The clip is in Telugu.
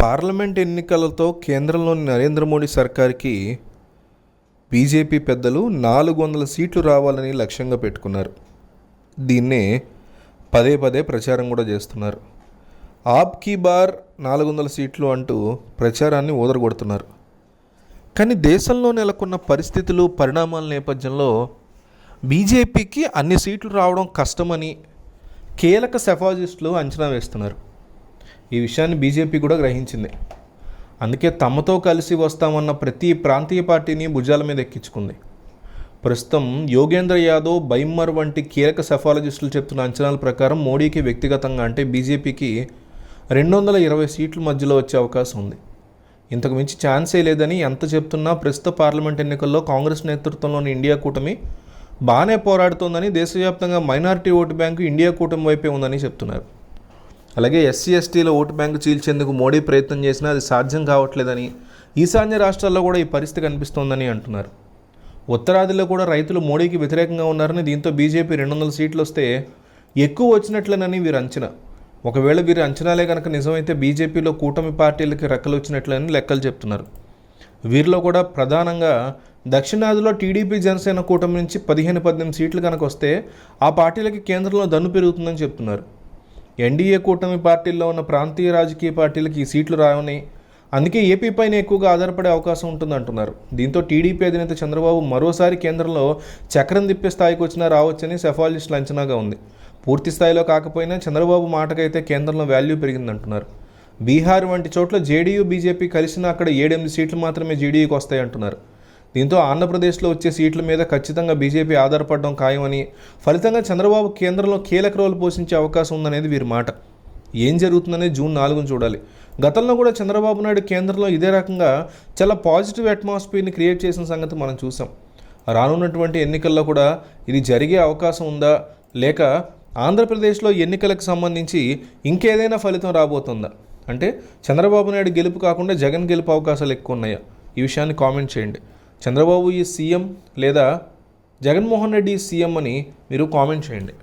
పార్లమెంట్ ఎన్నికలతో కేంద్రంలోని నరేంద్ర మోడీ సర్కార్కి బీజేపీ పెద్దలు నాలుగు వందల సీట్లు రావాలని లక్ష్యంగా పెట్టుకున్నారు. దీన్నే పదే పదే ప్రచారం కూడా చేస్తున్నారు. ఆప్ కీ బార్ నాలుగు వందల సీట్లు అంటూ ప్రచారాన్ని ఊదరగొడుతున్నారు. కానీ దేశంలో నెలకొన్న పరిస్థితులు పరిణామాల నేపథ్యంలో బీజేపీకి అన్ని సీట్లు రావడం కష్టమని కీలక సెఫాజిస్టులు అంచనా వేస్తున్నారు. ఈ విషయాన్ని బీజేపీ కూడా గ్రహించింది. అందుకే తమతో కలిసి వస్తామన్న ప్రతి ప్రాంతీయ పార్టీని భుజాల మీద ఎక్కించుకుంది. ప్రస్తుతం యోగేంద్ర యాదవ్ బైమ్మర్ వంటి కీలక సెఫాలజిస్టులు చెప్తున్న అంచనాల ప్రకారం మోడీకి వ్యక్తిగతంగా అంటే బీజేపీకి రెండు వందల ఇరవై సీట్ల మధ్యలో వచ్చే అవకాశం ఉంది. ఇంతకు మించి ఛాన్సే లేదని ఎంత చెప్తున్నా ప్రస్తుత పార్లమెంట్ ఎన్నికల్లో కాంగ్రెస్ నేతృత్వంలోని ఇండియా కూటమి బాగానే పోరాడుతోందని దేశవ్యాప్తంగా మైనారిటీ ఓటు బ్యాంకు ఇండియా కూటమి వైపే ఉందని చెప్తున్నారు. అలాగే ఎస్సీ ఎస్టీల ఓటు బ్యాంకు చీల్చేందుకు మోడీ ప్రయత్నం చేసినా అది సాధ్యం కావట్లేదని ఈశాన్య రాష్ట్రాల్లో కూడా ఈ పరిస్థితి కనిపిస్తోందని అంటున్నారు. ఉత్తరాదిలో కూడా రైతులు మోడీకి వ్యతిరేకంగా ఉన్నారని దీంతో బీజేపీ రెండు వందల సీట్లు వస్తే ఎక్కువ వచ్చినట్లేనని వీరు అంచనా. ఒకవేళ వీరి అంచనాలే కనుక నిజమైతే బీజేపీలో కూటమి పార్టీలకి రెక్కలు వచ్చినట్లని లెక్కలు చెప్తున్నారు. వీరిలో కూడా ప్రధానంగా దక్షిణాదిలో టీడీపీ జనసేన కూటమి నుంచి పదిహేను పద్దెనిమిది సీట్లు కనుక వస్తే ఆ పార్టీలకి కేంద్రంలో దన్ను పెరుగుతుందని చెప్తున్నారు. ఎన్డీఏ కూటమి పార్టీల్లో ఉన్న ప్రాంతీయ రాజకీయ పార్టీలకి ఈ సీట్లు రావని అందుకే ఏపీ పైన ఎక్కువగా ఆధారపడే అవకాశం ఉంటుంది అంటున్నారు దీంతో టీడీపీ అధినేత చంద్రబాబు మరోసారి కేంద్రంలో చక్రం తిప్పే స్థాయికి వచ్చినా రావచ్చని సెఫాలిస్ట్ అంచనాగా ఉంది. పూర్తి స్థాయిలో కాకపోయినా చంద్రబాబు మాటకైతే కేంద్రంలో వాల్యూ పెరిగిందంటున్నారు. బీహార్ వంటి చోట్ల జేడీయూ బీజేపీ కలిసిన అక్కడ ఏడెనిమిది సీట్లు మాత్రమే జేడీయూకి వస్తాయంటున్నారు. దీంతో ఆంధ్రప్రదేశ్లో వచ్చే సీట్ల మీద ఖచ్చితంగా బీజేపీ ఆధారపడడం ఖాయమని ఫలితంగా చంద్రబాబు కేంద్రంలో కీలక రోల్ పోషించే అవకాశం ఉందనేది వీరి మాట. ఏం జరుగుతుందనేది జూన్ నాలుగును చూడాలి. గతంలో కూడా చంద్రబాబు నాయుడు కేంద్రంలో ఇదే రకంగా చాలా పాజిటివ్ అట్మాస్ఫియర్ని క్రియేట్ చేసిన సంగతి మనం చూసాం. రానున్నటువంటి ఎన్నికల్లో కూడా ఇది జరిగే అవకాశం ఉందా? లేక ఆంధ్రప్రదేశ్లో ఎన్నికలకు సంబంధించి ఇంకేదైనా ఫలితం రాబోతుందా? అంటే చంద్రబాబు నాయుడు గెలుపు కాకుండా జగన్ గెలుపు అవకాశాలు ఎక్కువ ఉన్నాయా? ఈ విషయాన్ని కామెంట్ చేయండి. చంద్రబాబు ఈ సీఎం లేదా జగన్మోహన్ రెడ్డి సీఎం అని మీరు కామెంట్ చేయండి.